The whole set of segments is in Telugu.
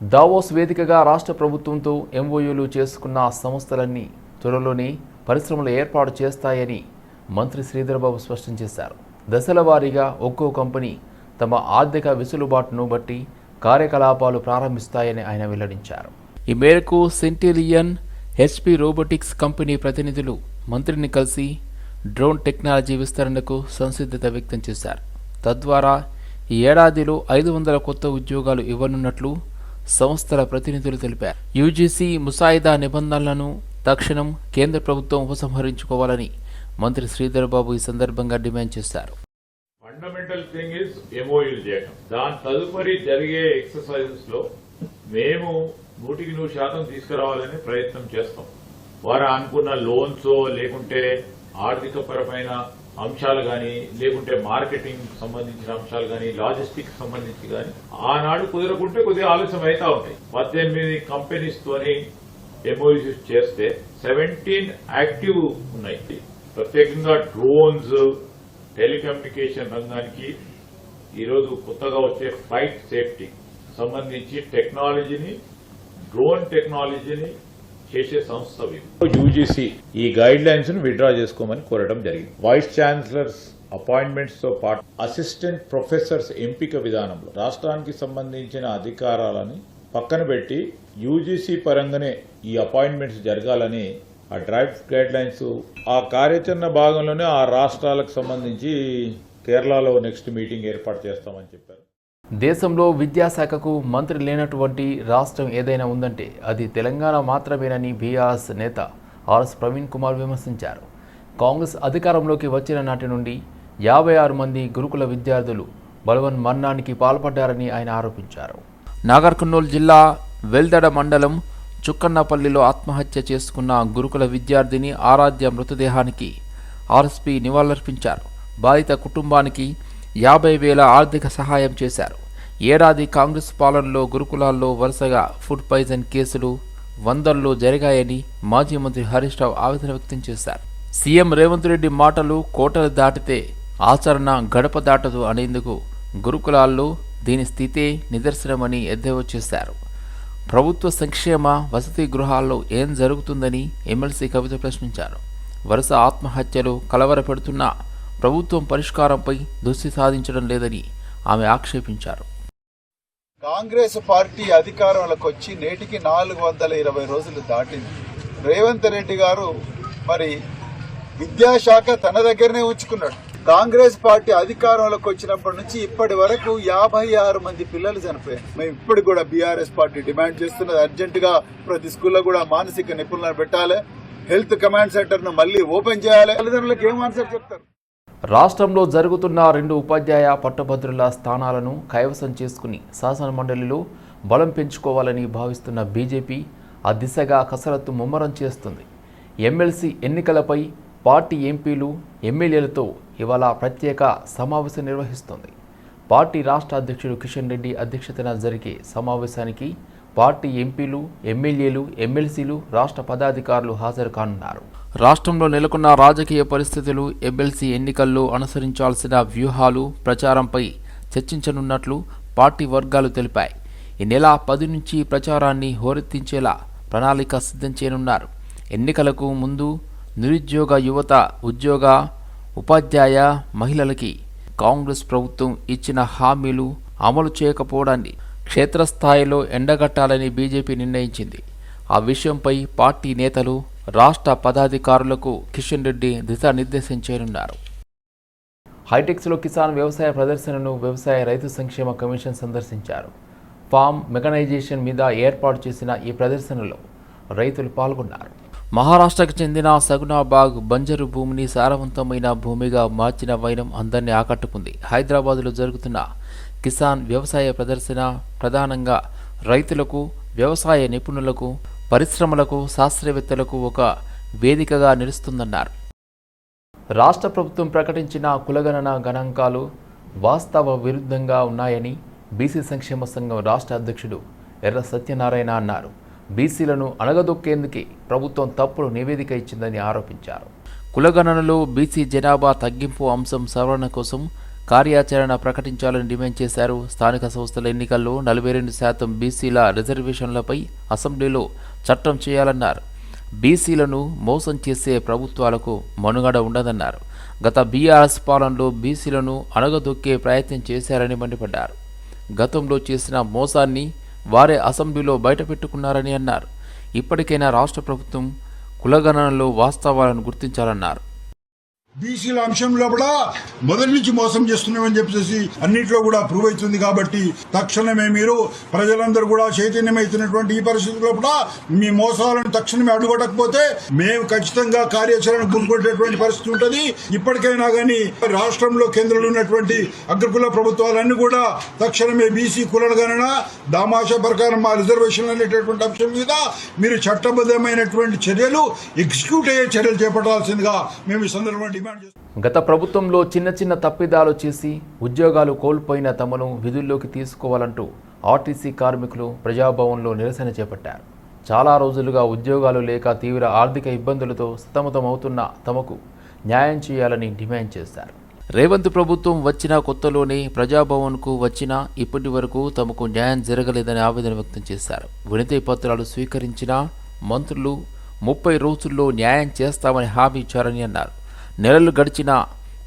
దావోస్ వేదికగా రాష్ట్ర ప్రభుత్వంతో ఎంఓయూలు చేసుకున్న సంస్థలన్నీ త్వరలోనే పరిశ్రమలు ఏర్పాటు చేస్తాయని మంత్రి శ్రీధర్బాబు స్పష్టం చేశారు. దశల వారీగా ఒక్కో కంపెనీ తమ ఆర్థిక వెసులుబాటును బట్టి కార్యకలాపాలు ప్రారంభిస్తాయని ఆయన వెల్లడించారు. ఈ మేరకు సెంటిలియన్ హెచ్పి రోబోటిక్స్ కంపెనీ ప్రతినిధులు మంత్రిని కలిసి డ్రోన్ టెక్నాలజీ విస్తరణకు సంసిద్ధత వ్యక్తం చేశారు. తద్వారా ఈ ఏడాదిలో ఐదు వందల కొత్త ఉద్యోగాలు ఇవ్వనున్నట్లు సంస్థల ప్రతినిధులు తెలిపారు. యూజీసీ ముసాయిదా నిబంధనలను తక్షణం కేంద్ర ప్రభుత్వం ఉపసంహరించుకోవాలని మంత్రి శ్రీధర్ బాబు ఈ సందర్భంగా డిమాండ్ చేశారు. ఫండమెంటల్ థింగ్ ఇస్ ఎంఓయూలు చేయడం దాని తదుపరి జరిగే ఎక్సర్సైజెస్లో మేము నూటికి నూరు శాతం తీసుకురావాలని ప్రయత్నం చేస్తాం. వారు అనుకున్న లోన్స్ లేకుంటే ఆర్థిక పరమైన అంశాలు కానీ లేకుంటే మార్కెటింగ్ సంబంధించిన అంశాలు కానీ లాజిస్టిక్ సంబంధించి కానీ ఆనాడు కుదరకుంటే కొద్దిగా ఆలస్యం అవుతా ఉంటాయి. పద్దెనిమిది కంపెనీస్ తోని ఎంఓయూస్ చేస్తే సెవెంటీన్ యాక్టివ్ ఉన్నాయి. ప్రత్యేకంగా డ్రోన్స్ టెలికమ్యూనికేషన్ రంగానికి ఈరోజు కొత్తగా వచ్చే ఫ్లైట్ సేఫ్టీ సంబంధించి టెక్నాలజీని డ్రోన్ టెక్నాలజీని చేసే సంస్థ యూజీసీ. ఈ గైడ్ లైన్స్ను విత్డ్రా చేసుకోమని కోరడం జరిగింది. వైస్ ఛాన్సలర్స్ అపాయింట్మెంట్స్తో పాటు అసిస్టెంట్ ప్రొఫెసర్స్ ఎంపిక విధానంలో రాష్ట్రానికి సంబంధించిన అధికారాలని పక్కన పెట్టి యూజీసీ పరంగానే ఈ అపాయింట్మెంట్స్ జరగాలని ఆ డ్రైవ్ గైడ్ లైన్స్ ఆ కార్యాచరణ భాగంలోనే ఆ రాష్ట్రాలకు సంబంధించి కేరళలో నెక్స్ట్ మీటింగ్ ఏర్పాటు చేస్తామని చెప్పారు. దేశంలో విద్యాశాఖకు మంత్రి లేనటువంటి రాష్ట్రం ఏదైనా ఉందంటే అది తెలంగాణ మాత్రమేనని బీఆర్ఎస్ నేత ఆర్ఎస్ ప్రవీణ్ కుమార్ విమర్శించారు. కాంగ్రెస్ అధికారంలోకి వచ్చిన నాటి నుండి యాభై ఆరు మంది గురుకుల విద్యార్థులు బలవన్ మరణానికి పాల్పడ్డారని ఆయన ఆరోపించారు. నాగర్ కర్నూలు జిల్లా వెల్దడ మండలం చుక్కన్నపల్లిలో ఆత్మహత్య చేసుకున్న గురుకుల విద్యార్థిని ఆరాధ్య మృతదేహానికి ఆర్ఎస్పీ నివాళులర్పించారు. బాధిత కుటుంబానికి యాభై వేల ఆర్థిక సహాయం చేశారు. ఏడాది కాంగ్రెస్ పాలనలో గురుకులాల్లో వరుసగా ఫుడ్ పాయిజన్ కేసులు వందల్లో జరిగాయని మాజీ మంత్రి హరీష్ రావు ఆవేదన వ్యక్తం చేశారు. సీఎం రేవంత్ రెడ్డి మాటలు కోటలు దాటితే ఆచరణ గడప దాటదు అనేందుకు గురుకులాల్లో దీని స్థితే నిదర్శనమని ఎద్దేవా చేశారు. ప్రభుత్వ సంక్షేమ వసతి గృహాల్లో ఏం జరుగుతుందని ఎమ్మెల్సీ కవిత ప్రశ్నించారు. వరుస ఆత్మహత్యలు కలవరపెడుతున్నా ప్రభుత్వం పరిష్కారంపై దృష్టి సాధించడం లేదని ఆమె ఆక్షేపించారు. కాంగ్రెస్ పార్టీ అధికారంలోకి వచ్చి నేటికి నాలుగు వందల ఇరవై రోజులు దాటింది. రేవంత్ రెడ్డి గారు మరి విద్యాశాఖ తన దగ్గరనే ఉంచుకున్నాడు. కాంగ్రెస్ పార్టీ అధికారంలోకి వచ్చినప్పటి నుంచి ఇప్పటి వరకు యాభై ఆరు మంది పిల్లలు చనిపోయారు. మేము ఇప్పుడు కూడా బీఆర్ఎస్ పార్టీ డిమాండ్ చేస్తున్నది అర్జెంట్గా ప్రతి స్కూల్లో కూడా మానసిక నిపుణులను పెట్టాలి. హెల్త్ కమాండ్ సెంటర్ను మళ్ళీ ఓపెన్ చేయాలి. తల్లిదండ్రులకు ఏం ఆన్సర్ చెప్తారు? రాష్ట్రంలో జరుగుతున్న రెండు ఉపాధ్యాయ పట్టభద్రుల స్థానాలను కైవసం చేసుకుని శాసన మండలిలో బలం పెంచుకోవాలని భావిస్తున్న బీజేపీ ఆ దిశగా కసరత్తు ముమ్మరం చేస్తుంది. ఎమ్మెల్సీ ఎన్నికలపై పార్టీ ఎంపీలు ఎమ్మెల్యేలతో ఇవాళ ప్రత్యేక సమావేశం నిర్వహిస్తుంది. పార్టీ రాష్ట్ర అధ్యక్షుడు కిషన్ రెడ్డి అధ్యక్షతన జరిగే సమావేశానికి పార్టీ ఎంపీలు ఎమ్మెల్యేలు ఎమ్మెల్సీలు రాష్ట్ర పదాధికారులు హాజరు కానున్నారు. రాష్ట్రంలో నెలకొన్న రాజకీయ పరిస్థితులు ఎమ్మెల్సీ ఎన్నికల్లో అనుసరించాల్సిన వ్యూహాలు ప్రచారంపై చర్చించనున్నట్లు పార్టీ వర్గాలు తెలిపాయి. ఈ నెల పది నుంచి ప్రచారాన్ని హోరెత్తించేలా ప్రణాళిక సిద్ధం చేయనున్నారు. ఎన్నికలకు ముందు నిరుద్యోగ యువత ఉద్యోగ ఉపాధ్యాయ మహిళలకి కాంగ్రెస్ ప్రభుత్వం ఇచ్చిన హామీలు అమలు చేయకపోవడాన్ని క్షేత్రస్థాయిలో ఎండగట్టాలని బీజేపీ నిర్ణయించింది. ఆ విషయంపై పార్టీ నేతలు రాష్ట్ర పదాధికారులకు కిషన్ రెడ్డి దిశానిర్దేశం చేయనున్నారు. హైటెక్స్లో కిసాన్ వ్యవసాయ ప్రదర్శనను వ్యవసాయ రైతు సంక్షేమ కమిషన్ సందర్శించారు. ఫామ్ మెకనైజేషన్ మీద ఏర్పాటు చేసిన ఈ ప్రదర్శనలో రైతులు పాల్గొన్నారు. మహారాష్ట్రకు చెందిన సగునాబాగ్ బంజరు భూమిని సారవంతమైన భూమిగా మార్చిన వైనం అందరినీ ఆకట్టుకుంది. హైదరాబాద్లో జరుగుతున్న కిసాన్ వ్యవసాయ ప్రదర్శన ప్రధానంగా రైతులకు వ్యవసాయ నిపుణులకు పరిశ్రమలకు శాస్త్రవేత్తలకు ఒక వేదికగా నిలుస్తుందన్నారు. రాష్ట్ర ప్రభుత్వం ప్రకటించిన కులగణన గణాంకాలు వాస్తవ విరుద్ధంగా ఉన్నాయని బీసీ సంక్షేమ సంఘం రాష్ట్ర అధ్యక్షుడు ఎర్ర సత్యనారాయణ అన్నారు. బీసీలను అణగదొక్కేందుకే ప్రభుత్వం తప్పుడు నివేదిక ఇచ్చిందని ఆరోపించారు. కులగణనలో బీసీ జనాభా తగ్గింపు అంశం సవరణ కోసం కార్యాచరణ ప్రకటించాలని డిమాండ్ చేశారు. స్థానిక సంస్థల ఎన్నికల్లో నలభై రెండు శాతం బీసీల రిజర్వేషన్లపై అసెంబ్లీలో చట్టం చేయాలన్నారు. బీసీలను మోసం చేసే ప్రభుత్వాలకు మనుగడ ఉండదన్నారు. గత బీఆర్ఎస్ పాలనలో బీసీలను అణగదొక్కే ప్రయత్నం చేశారని మండిపడ్డారు. గతంలో చేసిన మోసాన్ని వారే అసెంబ్లీలో బయటపెట్టుకున్నారని అన్నారు. ఇప్పటికైనా రాష్ట్ర ప్రభుత్వం కులగణనలో వాస్తవాలను గుర్తించాలన్నారు. బీసీల అంశంలో కూడా మొదటి నుంచి మోసం చేస్తున్నామని చెప్పేసి అన్నింటిలో కూడా ప్రూవ్ అవుతుంది కాబట్టి తక్షణమే మీరు ప్రజలందరూ కూడా చైతన్యమవుతున్నటువంటి ఈ పరిస్థితుల్లో కూడా మీ మోసాలను తక్షణమే అడుగొట్టకపోతే మేము ఖచ్చితంగా కార్యాచరణ గురికొట్టేటువంటి పరిస్థితి ఉంటుంది. ఇప్పటికైనా కానీ రాష్ట్రంలో కేంద్రంలో ఉన్నటువంటి అగ్రకుల ప్రభుత్వాలన్నీ కూడా తక్షణమే బీసీ కులగణన దామాషా ప్రకారం మా రిజర్వేషన్లు అనేటటువంటి అంశం మీద మీరు చట్టబద్ధమైనటువంటి చర్యలు ఎగ్జిక్యూట్ అయ్యే చర్యలు చేపట్టాల్సిందిగా మేము ఈ సందర్భంగా గత ప్రభుత్వంలో చిన్న చిన్న తప్పిదాలు చేసి ఉద్యోగాలు కోల్పోయిన తమను విధుల్లోకి తీసుకోవాలంటూ ఆర్టీసీ కార్మికులు ప్రజాభవన్లో నిరసన చేపట్టారు. చాలా రోజులుగా ఉద్యోగాలు లేక తీవ్ర ఆర్థిక ఇబ్బందులతో సతమతమవుతున్న తమకు న్యాయం చేయాలని డిమాండ్ చేశారు. రేవంత్ ప్రభుత్వం వచ్చిన కొత్తలోనే ప్రజాభవన్కు వచ్చినా ఇప్పటి వరకు తమకు న్యాయం జరగలేదని ఆవేదన వ్యక్తం చేశారు. వినతి పత్రాలు స్వీకరించిన మంత్రులు ముప్పై రోజుల్లో న్యాయం చేస్తామని హామీ ఇచ్చారని అన్నారు. నెలలు గడిచినా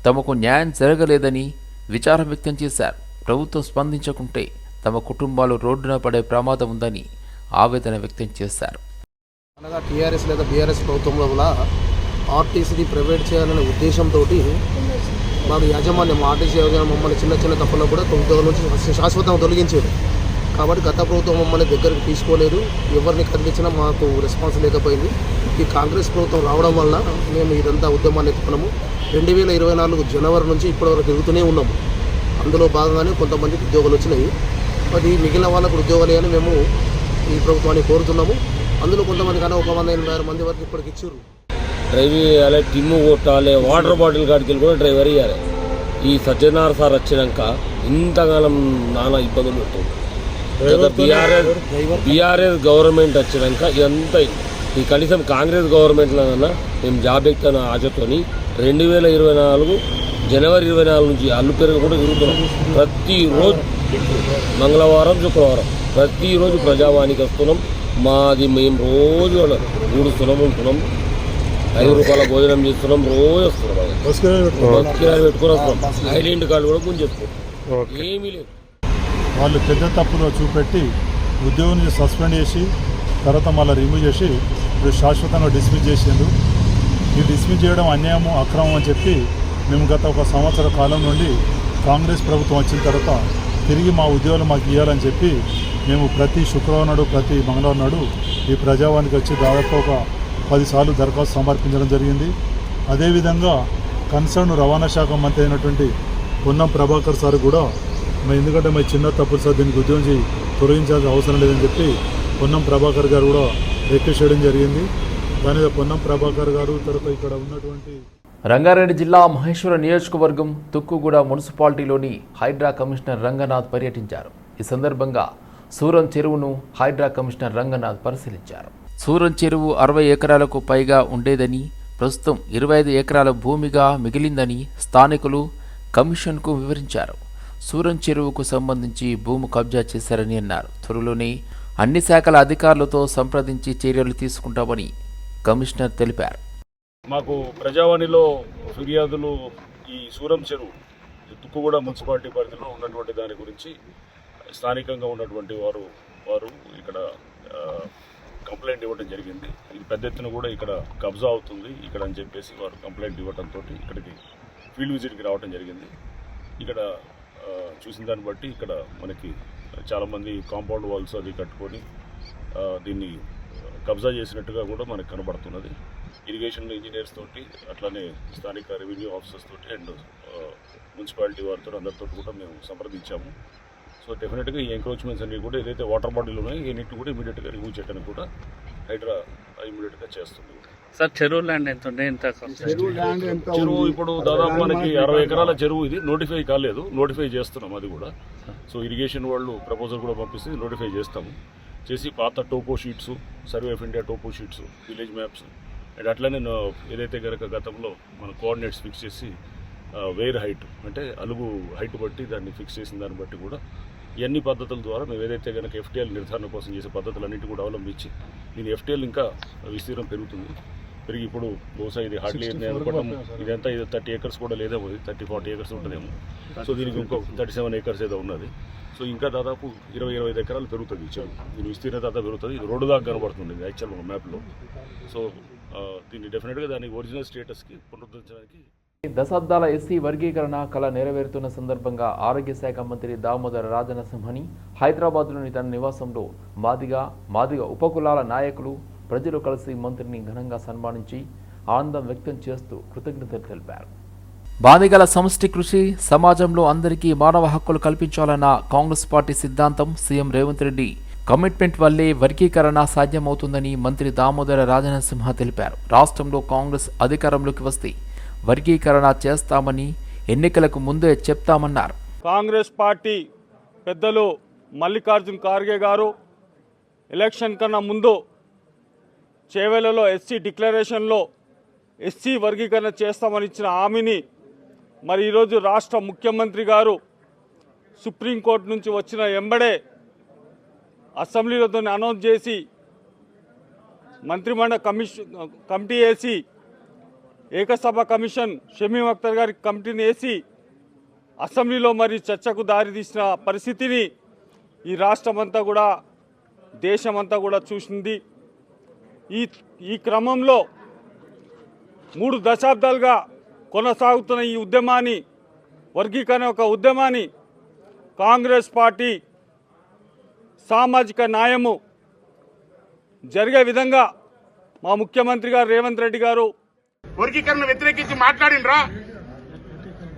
తమకు న్యాయం జరగలేదని విచారం వ్యక్తం చేశారు. ప్రభుత్వం స్పందించకుంటే తమ కుటుంబాలు రోడ్డున పడే ప్రమాదం ఉందని ఆవేదన వ్యక్తం చేశారు. అనగా టీఆర్ఎస్ లేదా బీఆర్ఎస్ ప్రభుత్వంలో కూడా ఆర్టీసీని ప్రైవేట్ చేయాలనే ఉద్దేశంతో మాకు యాజమాన్యం ఆర్టీసీ యాజమాన్యం మమ్మల్ని చిన్న చిన్న తప్పుల్లో కూడా ఉద్యోగం నుంచి శాశ్వతంగా తొలగించారు. కాబట్టి గత ప్రభుత్వం మమ్మల్ని దగ్గరికి తీసుకోలేదు. ఎవరిని కదిలించినా మాకు రెస్పాన్స్ లేకపోయింది. ఈ కాంగ్రెస్ ప్రభుత్వం రావడం వలన మేము ఇదంతా ఉద్యమాన్ని ఎత్తుకున్నాము. రెండు వేల ఇరవై నాలుగు జనవరి నుంచి ఇప్పటివరకు తిరుగుతూనే ఉన్నాము. అందులో భాగంగానే కొంతమందికి ఉద్యోగాలు వచ్చినాయి. మరి మిగిలిన వాళ్ళకు ఉద్యోగాలు అని మేము ఈ ప్రభుత్వాన్ని కోరుతున్నాము. అందులో కొంతమంది కానీ ఒక వంద ఎనభై ఆరు మంది వరకు ఇప్పటికి ఇచ్చారు. డ్రైవ్ చేయాలి టిమ్ము కొట్టాలి వాటర్ బాటిల్ కాడికి వెళ్ళి కూడా డ్రైవర్ ఇవ్వాలి. ఈ సత్యనారాయణ సార్ వచ్చినాక ఇంతకాలం నానా ఇబ్బందులు పెడుతుంది బీఆర్ఎస్ బీఆర్ఎస్ గవర్నమెంట్ వచ్చినాక ఇదంతా ఈ కనీసం కాంగ్రెస్ గవర్నమెంట్లోనన్నా మేము జాబ్ ఎక్కుతున్న ఆశతోని రెండు వేల ఇరవై నాలుగు జనవరి ఇరవై నాలుగు నుంచి అల్లు పెరుగు కూడా తిరుగుతున్నాం. ప్రతిరోజు మంగళవారం శుక్రవారం ప్రతిరోజు ప్రజావానికి వస్తున్నాం. మాది మేము రోజు అలా ఊడుస్తున్నాం ఉంటున్నాం. ఐదు రూపాయల భోజనం చేస్తున్నాం రోజు వస్తున్నాం. బస్ కిరాయి పెట్టుకుని వస్తున్నాం. ఐడెంటి కార్డు కూడా గుంజేస్తున్నాం. ఏమీ లేదు. వాళ్ళు పెద్ద తప్పులో చూపెట్టి ఉద్యోగం నుంచి సస్పెండ్ చేసి తర్వాత మళ్ళీ రిమూవ్ చేసి ఇప్పుడు శాశ్వతంగా డిస్మిస్ చేసిండు. ఈ డిస్మిస్ చేయడం అన్యాయము అక్రమం అని చెప్పి మేము గత ఒక సంవత్సర కాలం నుండి కాంగ్రెస్ ప్రభుత్వం వచ్చిన తర్వాత తిరిగి మా ఉద్యోగాలు మాకు ఇవ్వాలని చెప్పి మేము ప్రతి శుక్రవారం నాడు ప్రతి మంగళవారం నాడు ఈ ప్రజావానికి వచ్చి దాదాపు ఒక పదిసార్లు దరఖాస్తు సమర్పించడం జరిగింది. అదేవిధంగా కన్సర్న్ రవాణా శాఖ మంత్రి అయినటువంటి పొన్నం ప్రభాకర్ సార్ కూడా మరి ఎందుకంటే మరి చిన్న తప్పులు సార్ దీనికి ఉద్యోగం చేయి తొలగించాల్సిన అవసరం లేదని చెప్పి పొన్నం ప్రభాకర్ గారు కూడా రిక్వెస్ట్ చేయడం జరిగింది. దాని మీద పొన్నం ప్రభాకర్ గారు తర్వాత ఇక్కడ ఉన్నటువంటి రంగారెడ్డి జిల్లా మహేశ్వర నియోజకవర్గం తుక్కుగూడ మున్సిపాలిటీలోని హైడ్రా కమిషనర్ రంగనాథ్ పర్యటించారు. ఈ సందర్భంగా సూరం చెరువును హైడ్రా కమిషనర్ రంగనాథ్ పరిశీలించారు. సూరం చెరువు అరవై ఎకరాలకు పైగా ఉండేదని ప్రస్తుతం ఇరవై ఐదు ఎకరాల భూమిగా మిగిలిందని స్థానికులు కమిషన్కు వివరించారు. సూరం చెరువుకు సంబంధించి భూమి కబ్జా చేశారని అన్నారు. త్వరలోనే అన్ని శాఖల అధికారులతో సంప్రదించి చర్యలు తీసుకుంటామని కమిషనర్ తెలిపారు. మాకు ప్రజావాణిలో ఫిర్యాదులు ఈ సూరం చెరువు తుక్కుగూడ మున్సిపాలిటీ పరిధిలో ఉన్నటువంటి దాని గురించి స్థానికంగా ఉన్నటువంటి వారు వారు ఇక్కడ కంప్లైంట్ ఇవ్వడం జరిగింది. ఇది పెద్ద ఎత్తున కూడా ఇక్కడ కబ్జా అవుతుంది. ఇక్కడ అని చెప్పేసి వారు కంప్లైంట్ ఇవ్వడంతో ఇక్కడికి ఫీల్డ్ విజిట్కి రావడం జరిగింది. ఇక్కడ చూసిన దాన్ని బట్టి ఇక్కడ మనకి చాలామంది కాంపౌండ్ వాల్స్ అది కట్టుకొని దీన్ని కబ్జా చేసినట్టుగా కూడా మనకు కనబడుతున్నది. ఇరిగేషన్ ఇంజనీర్స్ తోటి అట్లానే స్థానిక రెవెన్యూ ఆఫీసర్స్ తోటి అండ్ మున్సిపాలిటీ వారితో అందరితో కూడా మేము సంప్రదించాము. సో డెఫినెట్గా ఈ ఎంక్రోచ్మెంట్స్ అన్ని కూడా ఏదైతే వాటర్ బాడీలు ఉన్నాయో ఇవన్నిటి కూడా ఇమీడియట్గా రిమూవ్ చేయడానికి కూడా హైడ్రా ఇమీడియట్గా చేస్తుంది. సార్ చెరువు ల్యాండ్ ఎంత ఉండే ఎంత చెరువు ఇప్పుడు దాదాపు మనకి అరవై ఎకరాల చెరువు ఇది. నోటిఫై కాలేదు. నోటిఫై చేస్తున్నాం అది కూడా. సో ఇరిగేషన్ వాళ్ళు ప్రపోజల్ కూడా పంపిస్తే నోటిఫై చేస్తాము. చేసి పాత topo sheets survey of India topo sheets village maps and అట్లనే ఏదైతే కనుక గతంలో మన కోఆర్డినేట్స్ ఫిక్స్ చేసి వేర్ హైట్ అంటే అలుగు హైట్ బట్టి దాన్ని ఫిక్స్ చేసిన దాన్ని బట్టి కూడా ఇవన్నీ పద్ధతుల ద్వారా మేము ఏదైతే కనుక ఎఫ్టీఎల్ నిర్ధారణ కోసం చేసే పద్ధతులన్నింటి కూడా అవలంబించి దీని ఎఫ్టీఎల్ ఇంకా విస్తీర్ణం పెరుగుతుంది. పెరిగి ఇప్పుడు బహుశా ఇది హార్డ్లీ నేను అనుకోవడం ఇదంతా ఇది థర్టీ ఏకర్స్ కూడా లేదేమో థర్టీ ఫార్టీ ఏకర్స్ ఉంటుందేమో. సో దీనికి ఇంకో థర్టీ సెవెన్ ఏకర్స్ ఏదో ఉన్నది. సో ఇంకా దాదాపు ఇరవై ఇరవై ఐదు ఎకరాలు పెరుగుతుంది చెరువు. దీని విస్తీర్ణత అంతా పెరుగుతుంది. ఇది రోడ్డు దాకా కనబడుతుంది యాక్చువల్ మ్యాప్లో సో దీన్ని డెఫినెట్గా దాని ఒరిజినల్ స్టేటస్కి పునరుద్ధరించడానికి దశాబ్దాల ఎస్సీ వర్గీకరణ కళ నెరవేరుతున్న సందర్భంగా ఆరోగ్య శాఖ మంత్రి దామోదర రాజనసింహని హైదరాబాద్లోని తన నివాసంలో మాదిగా మాదిగ ఉపకులాల నాయకులు ప్రజలు కలిసి మంత్రిని ఘనంగా సన్మానించి ఆనందం వ్యక్తం చేస్తూ కృతజ్ఞతలు తెలిపారు. బాధిగల సమష్టి కృషి సమాజంలో అందరికీ మానవ హక్కులు కల్పించాలన్న కాంగ్రెస్ పార్టీ సిద్ధాంతం సీఎం రేవంత్ రెడ్డి కమిట్మెంట్ వల్లే వర్గీకరణ సాధ్యమవుతుందని మంత్రి దామోదర రాజనరసింహ తెలిపారు. రాష్ట్రంలో కాంగ్రెస్ అధికారంలోకి వస్తే వర్గీకరణ చేస్తామని ఎన్నికలకు ముందే చెప్తామన్నారు. కాంగ్రెస్ పార్టీ పెద్దలు మల్లికార్జున్ ఖార్గే గారు ఎలక్షన్ కన్నా ముందు చేవెలలో ఎస్సీ డిక్లరేషన్లో ఎస్సీ వర్గీకరణ చేస్తామని ఇచ్చిన హామీని మరి ఈరోజు రాష్ట్ర ముఖ్యమంత్రి గారు సుప్రీంకోర్టు నుంచి వచ్చిన ఎంబడే అసెంబ్లీలో దాన్ని అనౌన్స్ చేసి మంత్రిమండలి కమిషన్ కమిటీ వేసి ఏకసభ కమిషన్ షమీం అఖ్తర్ గారి కమిటీని వేసి అసెంబ్లీలో మరి చర్చకు దారితీసిన పరిస్థితిని ఈ రాష్ట్రమంతా కూడా దేశమంతా కూడా చూసింది. ఈ ఈ క్రమంలో మూడు దశాబ్దాలుగా కొనసాగుతున్న ఈ ఉద్యమాన్ని వర్గీకరణ ఒక ఉద్యమాన్ని కాంగ్రెస్ పార్టీ సామాజిక న్యాయము జరిగే విధంగా మా ముఖ్యమంత్రి గారు రేవంత్ రెడ్డి గారు వర్గీకరణ వ్యతిరేకించి మాట్లాడినరా?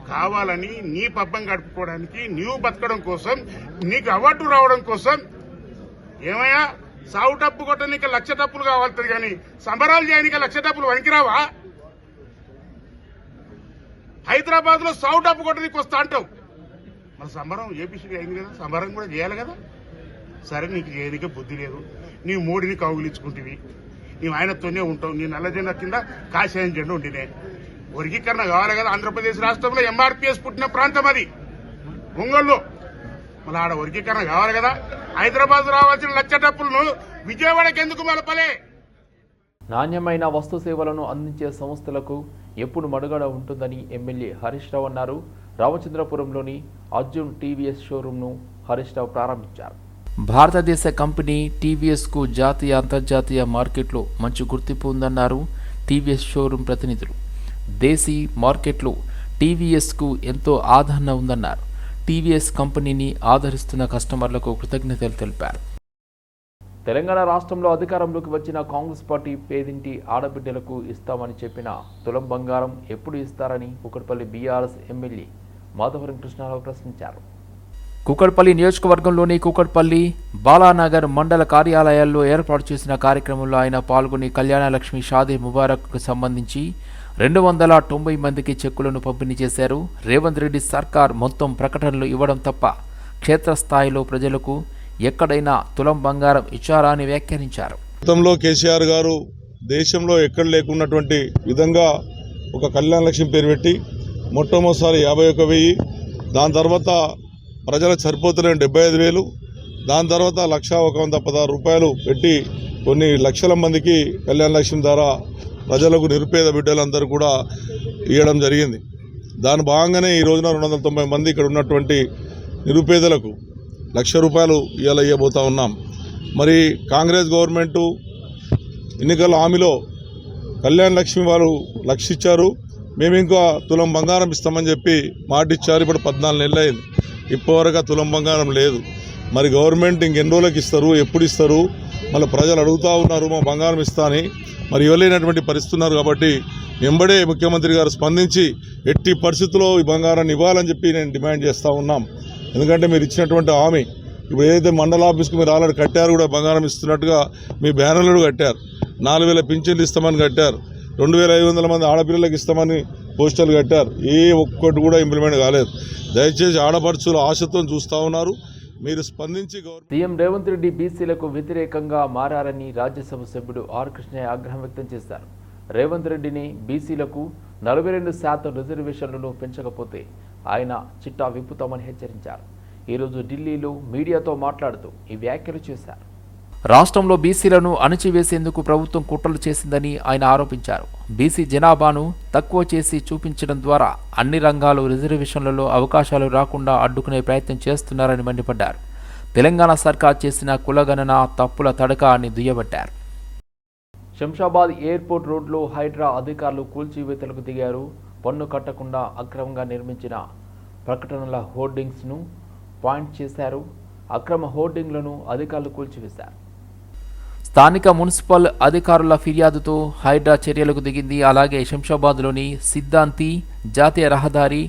కావాలని నీ పబ్బం గడుపుకోవడానికి నీవు బతకడం కోసం నీకు అవార్డు రావడం కోసం ఏమయ్యా? సావు డబ్బు కొట్టడానికి లక్ష డబ్బులు కావాల్తుంది కానీ సంబరాలు చేయడానికి లక్ష డబ్బులు వంకిరావా హైదరాబాద్లో సావు డబ్బు కొట్టడానికి వస్తా అంటావు. మన సంబరం ఏపీసీ అయింది కదా సంబరం కూడా చేయాలి కదా. సరే నీకు చేయడానికే బుద్ధి లేదు. నీ మోడీని కౌగిలించుకుంటువి. నీవు ఆయనతోనే ఉంటావు. నీ నల్ల జెండా కింద కాషాయం జెండా ఉండినే. వర్గీకరణ కావాలి కదా ఆంధ్రప్రదేశ్ రాష్ట్రంలో ఎంఆర్పీఎస్ పుట్టిన ప్రాంతం అది. ఒంగోలు మళ్ళీ ఆడ వర్గీకరణ కావాలి కదా. హైదరాబాద్ రావాల్సిన లక్ష డబ్బులను విజయవాడకి ఎందుకు మలపలే? నాణ్యమైన వస్తు సేవలను అందించే సంస్థలకు ఎప్పుడు మనుగడ ఉంటుందని ఎమ్మెల్యే హరీష్ రావు అన్నారు. రామచంద్రపురంలోని అర్జున్ టీవీఎస్ షోరూంను హరీష్ రావు ప్రారంభించారు. భారతదేశ కంపెనీ టీవీఎస్కు జాతీయ అంతర్జాతీయ మార్కెట్లో మంచి గుర్తింపు ఉందన్నారు టీవీఎస్ షోరూం ప్రతినిధులు. దేశీ మార్కెట్లో టీవీఎస్కు ఎంతో ఆదరణ ఉందన్నారు. టీవీఎస్ కంపెనీని ఆదరిస్తున్న కస్టమర్లకు కృతజ్ఞతలు తెలిపారు. తెలంగాణ రాష్ట్రంలో అధికారంలోకి వచ్చిన కాంగ్రెస్ పార్టీ పేదింటి ఆడబిడ్డలకు ఇస్తామని చెప్పిన తులం బంగారం ఎప్పుడు ఇస్తారని కుకట్పల్లి బీఆర్ఎస్ ఎమ్మెల్యే మాధవరం కృష్ణారావు ప్రశ్నించారు. కుకట్పల్లి నియోజకవర్గంలోని కుకట్పల్లి బాలానగర్ మండల కార్యాలయాల్లో ఏర్పాటు చేసిన కార్యక్రమంలో ఆయన పాల్గొని కళ్యాణలక్ష్మి షాదీ ముబారక్కు సంబంధించి రెండు వందల తొంభై మందికి చెక్కులను పంపిణీ చేశారు. రేవంత్ రెడ్డి సర్కార్ మొత్తం ప్రకటనలు ఇవ్వడం తప్ప క్షేత్రస్థాయిలో ప్రజలకు ఎక్కడైనా తులం బంగారం ఇచ్చారా అని వ్యాఖ్యానించారు. గతంలో కేసీఆర్ గారు దేశంలో ఎక్కడ లేకున్నటువంటి విధంగా ఒక కళ్యాణ లక్ష్యం పేరు పెట్టి మొట్టమొదటిసారి యాభై ఒక వెయ్యి దాని తర్వాత ప్రజలకు సరిపోతున్న డెబ్బై ఐదు వేలు దాని తర్వాత లక్ష ఒక వంద పదహారు రూపాయలు పెట్టి కొన్ని లక్షల మందికి కళ్యాణ లక్ష్యం ద్వారా ప్రజలకు నిరుపేద బిడ్డలందరూ కూడా ఇవ్వడం జరిగింది. దాని భాగంగానే ఈ రోజున రెండు వందల తొంభై మంది ఇక్కడ ఉన్నటువంటి నిరుపేదలకు లక్ష రూపాయలు ఇవాళ ఇవ్వబోతా ఉన్నాం. మరి కాంగ్రెస్ గవర్నమెంటు ఎన్నికల హామీలో కళ్యాణ్ లక్ష్మి వారు లక్ష ఇచ్చారు మేము ఇంకా తులం బంగారం ఇస్తామని చెప్పి మాట ఇచ్చారు ఇప్పుడు పద్నాలుగు నెలలు అయింది ఇప్పటివరకు తులం బంగారం లేదు. మరి గవర్నమెంట్ ఇంకెన్ని రోజులకు ఇస్తారు? ఎప్పుడు ఇస్తారు? మళ్ళీ ప్రజలు అడుగుతూ ఉన్నారు మా బంగారం ఇస్తా అని. మరి ఇవ్వలేనటువంటి పరిస్థితి ఉన్నారు కాబట్టి వెంబడే ముఖ్యమంత్రి గారు స్పందించి ఎట్టి పరిస్థితుల్లో ఈ బంగారాన్ని ఇవ్వాలని చెప్పి నేను డిమాండ్ చేస్తూ ఉన్నాం. ఎందుకంటే మీరు ఇచ్చినటువంటి హామీ ఇప్పుడు ఏదైతే మండల ఆఫీస్కి మీరు ఆల్రెడీ కట్టారు కూడా బంగారం ఇస్తున్నట్టుగా మీ బ్యానర్లు కట్టారు. నాలుగు వేల పింఛన్లు ఇస్తామని కట్టారు. రెండు వేల ఐదు వందల మంది ఆడపిల్లలకు ఇస్తామని పోస్టర్లు కట్టారు. ఏ ఒక్కటి కూడా ఇంప్లిమెంట్ కాలేదు. దయచేసి ఆడపడుచులు ఆశతో చూస్తూ ఉన్నారు. మీరు స్పందించి సీఎం రేవంత్ రెడ్డి బీసీలకు వ్యతిరేకంగా మారారని రాజ్యసభ సభ్యుడు ఆర్ కృష్ణయ్య ఆగ్రహం వ్యక్తం చేశారు. రేవంత్ రెడ్డిని బీసీలకు నలభై రెండు శాతం రిజర్వేషన్లను పెంచకపోతే ఆయన చిట్టా విప్పుతామని హెచ్చరించారు. ఈరోజు ఢిల్లీలో మీడియాతో మాట్లాడుతూ ఈ వ్యాఖ్యలు చేశారు. రాష్ట్రంలో బీసీలను అణచివేసేందుకు ప్రభుత్వం కుట్రలు చేసిందని ఆయన ఆరోపించారు. బీసీ జనాభాను తక్కువ చేసి చూపించడం ద్వారా అన్ని రంగాలు రిజర్వేషన్లలో అవకాశాలు రాకుండా అడ్డుకునే ప్రయత్నం చేస్తున్నారని మండిపడ్డారు. తెలంగాణ సర్కార్ చేసిన కులగణన తప్పుల తడక అని దుయ్యబట్టారు. శంషాబాద్ ఎయిర్పోర్ట్ రోడ్లో హైడ్రా అధికారులు కూల్చివేతలకు దిగారు. పన్ను కట్టకుండా అక్రమంగా నిర్మించిన ప్రకటనల హోర్డింగ్స్ను పాయింట్ చేశారు. అక్రమ హోర్డింగ్లను అధికారులు కూల్చివేశారు. స్థానిక మున్సిపల్ అధికారుల ఫిర్యాదుతో హైడ్రా చర్యలకు దిగింది. అలాగే శంషాబాద్లోని సిద్ధాంతి జాతీయ రహదారి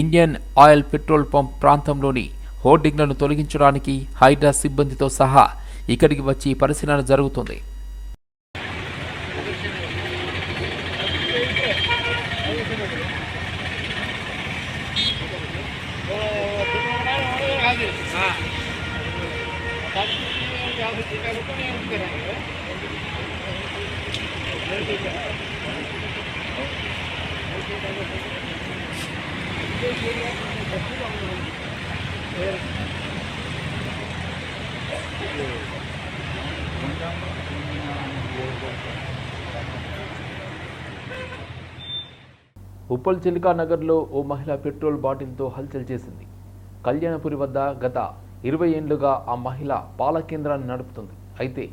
ఇండియన్ ఆయిల్ పెట్రోల్ పంప్ ప్రాంతంలోని హోర్డింగ్లను తొలగించడానికి హైడ్రా సిబ్బందితో సహా ఇక్కడికి వచ్చి పరిశీలన జరుగుతుంది. ఉప్పల్ చిలికా నగర్లో ఓ మహిళ పెట్రోల్ బాటిల్తో హల్చల్ చేసింది. కళ్యాణపురి వద్ద గత ఇరవై ఏండ్లుగా ఆ మహిళ పాల కేంద్రాన్ని నడుపుతుంది. అయితే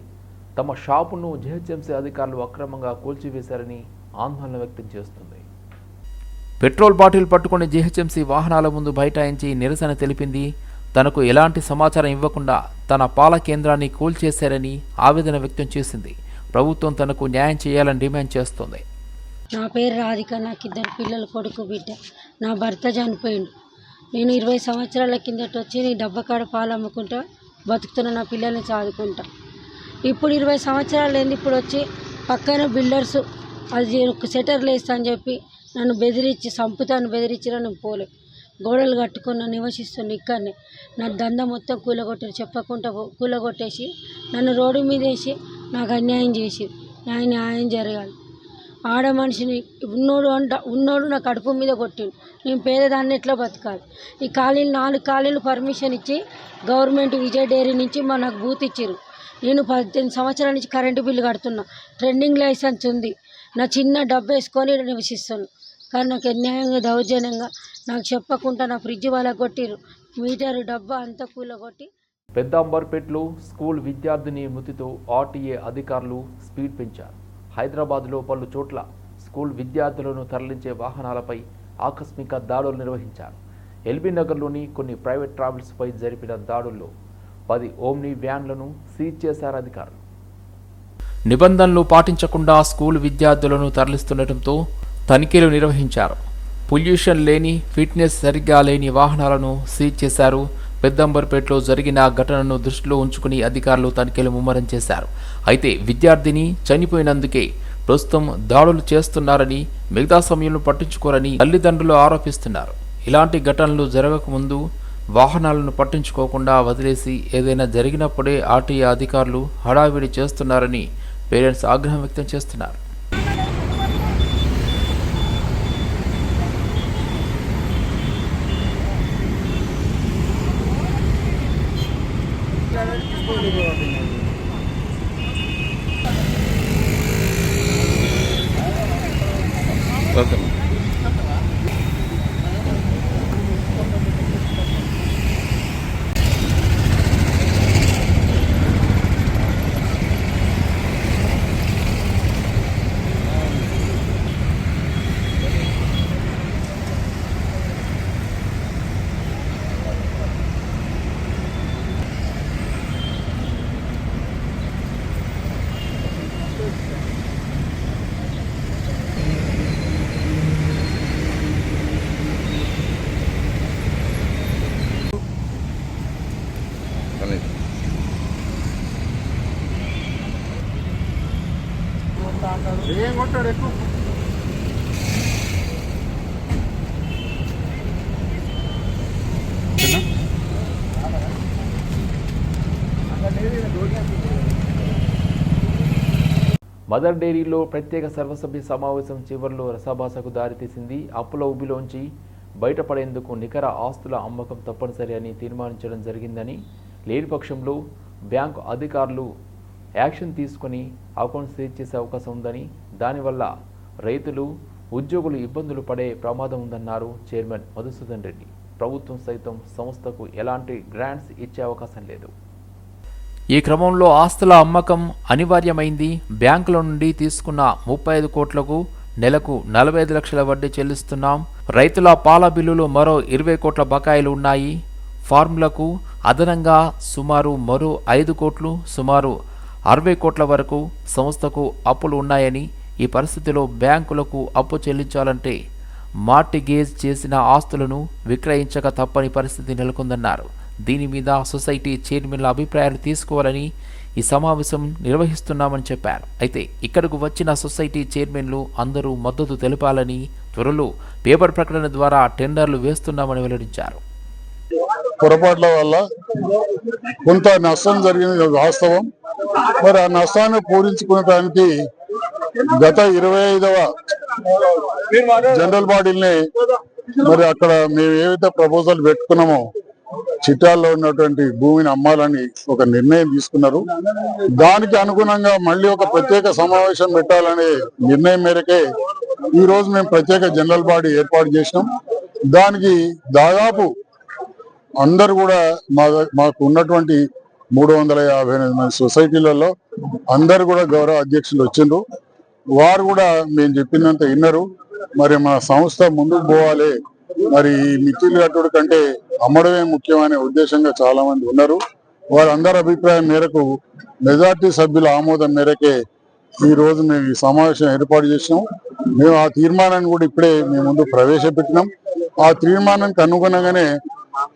తమ షాపును జిహెచ్ఎంసీ అధికారులు అక్రమంగా కూల్చివేశారని ఆందోళన వ్యక్తం చేస్తుంది. పెట్రోల్ బాటిల్ పట్టుకుని జిహెచ్ఎంసీ వాహనాల ముందు బైఠాయించి నిరసన తెలిపింది. తనకు ఎలాంటి సమాచారం ఇవ్వకుండా తన పాల కేంద్రాన్ని కూల్చేశారని ఆవేదన వ్యక్తం చేసింది. ప్రభుత్వం తనకు న్యాయం చేయాలని డిమాండ్ చేస్తోంది. నా పేరు రాధిక నాకు ఇద్దరు పిల్లలు కొడుకు బిడ్డ. నా భర్త చనిపోయిండు. నేను ఇరవై సంవత్సరాల కిందట వచ్చి నీ డబ్బకాడ పాలు అమ్ముకుంటా బతుకుతున్న నా పిల్లల్ని చదువుకుంటా ఇప్పుడు ఇరవై సంవత్సరాలు ఏంది ఇప్పుడు వచ్చి పక్కన బిల్డర్స్ అది ఒక సెటర్లు వేస్తా అని చెప్పి నన్ను బెదిరించి చంపుతాను బెదిరించినా నేను పోలే. గోడలు కట్టుకున్న నన్ను నివసిస్తున్న ఇక్కడనే. నా దంద మొత్తం కూలగొట్టారు చెప్పకుండా పో- కూలగొట్టేసి నన్ను రోడ్డు మీద వేసి నాకు అన్యాయం చేసి నాకు న్యాయం జరగాలి. ఆడ మనిషిని ఉన్నోడు అంట ఉన్నోడు నా కడుపు మీద కొట్టిండు. నేను పేదదాన్ని ఎట్లా బతకాలి? ఈ ఖాళీలు నాలుగు ఖాళీలు పర్మిషన్ ఇచ్చి గవర్నమెంట్ విజయ్ డైరీ నుంచి మా నాకు బూత్ ఇచ్చారు నేను పద్దెనిమిది సంవత్సరాల నుంచి కరెంటు బిల్లు కడుతున్నా. ట్రెండింగ్ లైసెన్స్ ఉంది. నా చిన్న డబ్బు వేసుకొని నివసిస్తాను కానీ నాకు అన్యాయంగా దౌర్జన్యంగా నాకు చెప్పకుండా నా ఫ్రిడ్జ్ వాళ్ళ కొట్టిరు మీటర్ డబ్బా అంతా కూలగొట్టి పెద్దాంబర్పేటలో స్కూల్ విద్యార్థిని మృతితో ఆర్టీఏ అధికారులు స్పీడ్ పెంచారు. హైదరాబాద్లో పలు చోట్ల స్కూల్ విద్యార్థులను తరలించే వాహనాలపై ఆకస్మిక దాడులు నిర్వహించారు. ఎల్బీ నగర్లోని కొన్ని ప్రైవేట్ ట్రావెల్స్పై జరిపిన దాడుల్లో పది ఓమ్ని వ్యాన్లను సీజ్ చేశారు అధికారులు. నిబంధనలు పాటించకుండా స్కూల్ విద్యార్థులను తరలిస్తుండటంతో తనిఖీలు నిర్వహించారు. పొల్యూషన్ లేని ఫిట్నెస్ సరిగ్గా లేని వాహనాలను సీజ్ చేశారు పెద్దంబర్పేటలో జరిగిన ఘటనను దృష్టిలో ఉంచుకుని అధికారులు తనిఖీలు ముమ్మరం చేశారు. అయితే విద్యార్థిని చనిపోయినందుకే ప్రస్తుతం దాడులు చేస్తున్నారని మిగతా సమయంలో పట్టించుకోరని తల్లిదండ్రులు ఆరోపిస్తున్నారు. ఇలాంటి ఘటనలు జరగకముందు వాహనాలను పట్టించుకోకుండా వదిలేసి ఏదైనా జరిగినప్పుడే ఆర్టీఏ అధికారులు హడావిడి చేస్తున్నారని పేరెంట్స్ ఆగ్రహం వ్యక్తం చేస్తున్నారు. Welcome. మదర్ డైరీలో ప్రత్యేక సర్వసభ్య సమావేశం చివరిలో రసాభాషకు దారితీసింది. అప్పుల ఉబ్బిలోంచి బయటపడేందుకు నికర ఆస్తుల అమ్మకం తప్పనిసరి అని తీర్మానించడం జరిగిందని లేని పక్షంలో బ్యాంకు అధికారులు యాక్షన్ తీసుకొని అకౌంట్ సీజ్ చేసే అవకాశం ఉందని దానివల్ల రైతులు ఉద్యోగులు ఇబ్బందులు పడే ప్రమాదం ఉందన్నారు చైర్మన్ మధుసూదన్ రెడ్డి. ప్రభుత్వం సైతం సంస్థకు ఎలాంటి గ్రాంట్స్ ఇచ్చే అవకాశం లేదు. ఈ క్రమంలో ఆస్తుల అమ్మకం అనివార్యమైంది. బ్యాంకుల నుండి తీసుకున్న ముప్పై ఐదు కోట్లకు నెలకు నలభై ఐదు లక్షల వడ్డీ చెల్లిస్తున్నాం. రైతుల పాల బిల్లులు మరో ఇరవై కోట్ల బకాయిలు ఉన్నాయి. ఫార్ములకు అదనంగా సుమారు మరో ఐదు కోట్లు సుమారు అరవై కోట్ల వరకు సంస్థకు అప్పులు ఉన్నాయని ఈ పరిస్థితిలో బ్యాంకులకు అప్పు చెల్లించాలంటే మార్టిగేజ్ చేసిన ఆస్తులను విక్రయించక తప్పని పరిస్థితి నెలకొందన్నారు. దీని మీద సొసైటీ చైర్మన్ల అభిప్రాయాలు తీసుకోవాలని ఈ సమావేశం నిర్వహిస్తున్నామని చెప్పారు. అయితే ఇక్కడకు వచ్చిన సొసైటీ చైర్మన్లు అందరూ మద్దతు తెలపాలని త్వరలో పేపర్ ప్రకటన ద్వారా టెండర్లు వేస్తున్నామని వెల్లడించారు. పొరపాట్ల వల్ల కొంత నష్టం జరిగింది వాస్తవం. మరి ఆ నష్టాన్ని పూరించుకునేటానికి గత ఇరవై ఐదవ జనరల్ బాడీని మరి అక్కడ మేము ఏవైతే ప్రపోజల్ పెట్టుకున్నామో చిట్టాల్లో ఉన్నటువంటి భూమిని అమ్మాలని ఒక నిర్ణయం తీసుకున్నారు. దానికి అనుగుణంగా మళ్ళీ ఒక ప్రత్యేక సమావేశం పెట్టాలనే నిర్ణయం మేరకే ఈ రోజు మేము ప్రత్యేక జనరల్ బాడీ ఏర్పాటు చేసినాం. దానికి దాదాపు అందరు కూడా మా మాకు ఉన్నటువంటి మూడు వందల యాభై ఎనిమిది మంది సొసైటీలలో అందరు కూడా గౌరవ అధ్యక్షులు వచ్చిండ్రు. వారు కూడా మేము చెప్పినంత విన్నారు. మరి మా సంస్థ ముందుకు పోవాలి. మరి ఈ మిత్రులు కట్టుడు కంటే అమ్మడమే ముఖ్యమనే ఉద్దేశంగా చాలా మంది ఉన్నారు. వారందరి అభిప్రాయం మేరకు మెజార్టీ సభ్యుల ఆమోదం మేరకే ఈ రోజు మేము ఈ సమావేశం ఏర్పాటు చేసినాం. మేము ఆ తీర్మానాన్ని కూడా ఇప్పుడే మేము ముందు ప్రవేశపెట్టినాం. ఆ తీర్మానానికి అనుగుణంగానే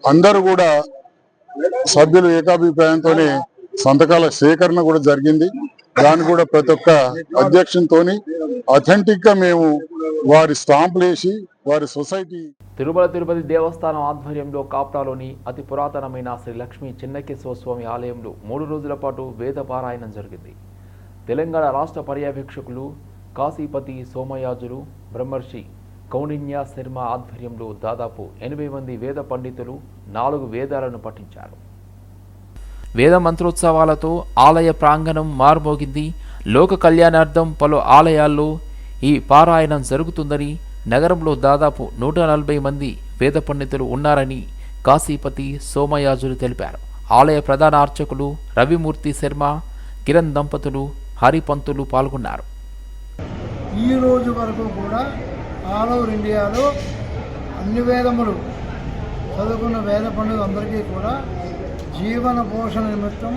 అందరూ కూడా సభ్యులు ఏకాభిప్రాయంతోనే సంతకాల సేకరణ కూడా జరిగింది. దాన్ని కూడా ప్రతి ఒక్క అధ్యక్షంతో అథెంటిక్గా మేము వారి స్టాంపులు వేసి వారి సొసైటీ తిరుమల తిరుపతి దేవస్థానం ఆధ్వర్యంలో కాప్రాలోని అతి పురాతనమైన శ్రీ లక్ష్మీ చిన్నకేశ్వర స్వామి ఆలయంలో మూడు రోజుల పాటు వేద పారాయణం జరిగింది. తెలంగాణ రాష్ట్ర పర్యవేక్షకులు కాశీపతి సోమయాజులు బ్రహ్మర్షి కౌండిన్య శర్మ ఆధ్వర్యంలో దాదాపు ఎనభై మంది వేద పండితులు నాలుగు వేదాలను పఠించారు. వేద మంత్రోత్సవాలతో ఆలయ ప్రాంగణం మారుమోగింది. లోక కళ్యాణార్థం పలు ఆలయాల్లో ఈ పారాయణం జరుగుతుందని నగరంలో దాదాపు నూట నలభై మంది వేద పండితులు ఉన్నారని కాశీపతి సోమయాజులు తెలిపారు. ఆలయ ప్రధాన అర్చకులు రవిమూర్తి శర్మ కిరణ్ దంపతులు హరిపంతులు పాల్గొన్నారు. ఈ రోజు వరకు కూడా ఆల్ ఓవర్ ఇండియాలో అన్ని వేదములు చదువుకున్న వేద పండుగ అందరికీ కూడా జీవన పోషణ నిమిత్తం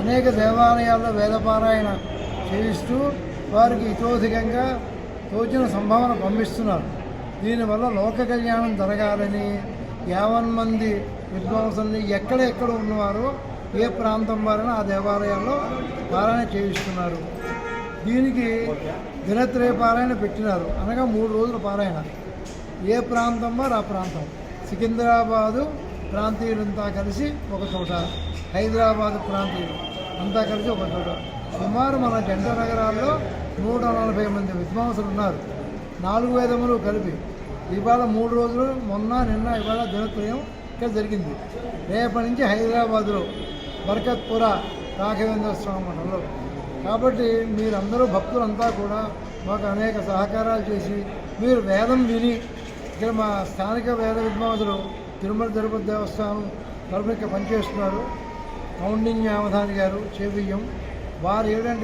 అనేక దేవాలయాల్లో వేదపారాయణ చేయిస్తూ వారికి ఇతోధికంగా తోచిన సంభావన పంపిస్తున్నారు. దీనివల్ల లోక కళ్యాణం జరగాలని యావన్ మంది విద్వాంసుల్ని ఎక్కడెక్కడ ఉన్నవారో ఏ ప్రాంతం వారైనా ఆ దేవాలయాల్లో పారాయణ చేయిస్తున్నారు. దీనికి దినత్రయ పారాయణ పెట్టినారు. అనగా మూడు రోజుల పారాయణ. ఏ ప్రాంతం వారు ఆ ప్రాంతం? సికింద్రాబాదు ప్రాంతీయులంతా కలిసి ఒక చోట హైదరాబాద్ ప్రాంతీయులు అంతా కలిసి ఒక చోట. సుమారు మన జంట నగరాల్లో నూట నలభై మంది విద్వాంసులు ఉన్నారు. నాలుగు వేదములు కలిపి. ఇవాళ మూడు రోజులు మొన్న నిన్న ఇవాళ దినత్రయం ఇక్కడ జరిగింది. రేపటి నుంచి హైదరాబాదులో బర్కత్పుర రాఘవేంద్ర స్వామి మండలంలో. కాబట్టి మీరందరూ భక్తులంతా కూడా మాకు అనేక సహకారాలు చేసి మీరు వేదం విని ఇక్కడ మా స్థానిక వేద విద్వాంసులు తిరుమల తిరుపతి దేవస్థానం తరపున ఇక్కడ పనిచేస్తున్నారు. కౌండిన్యావధాని గారు చేవియ్యం. వారు ఏంటంటే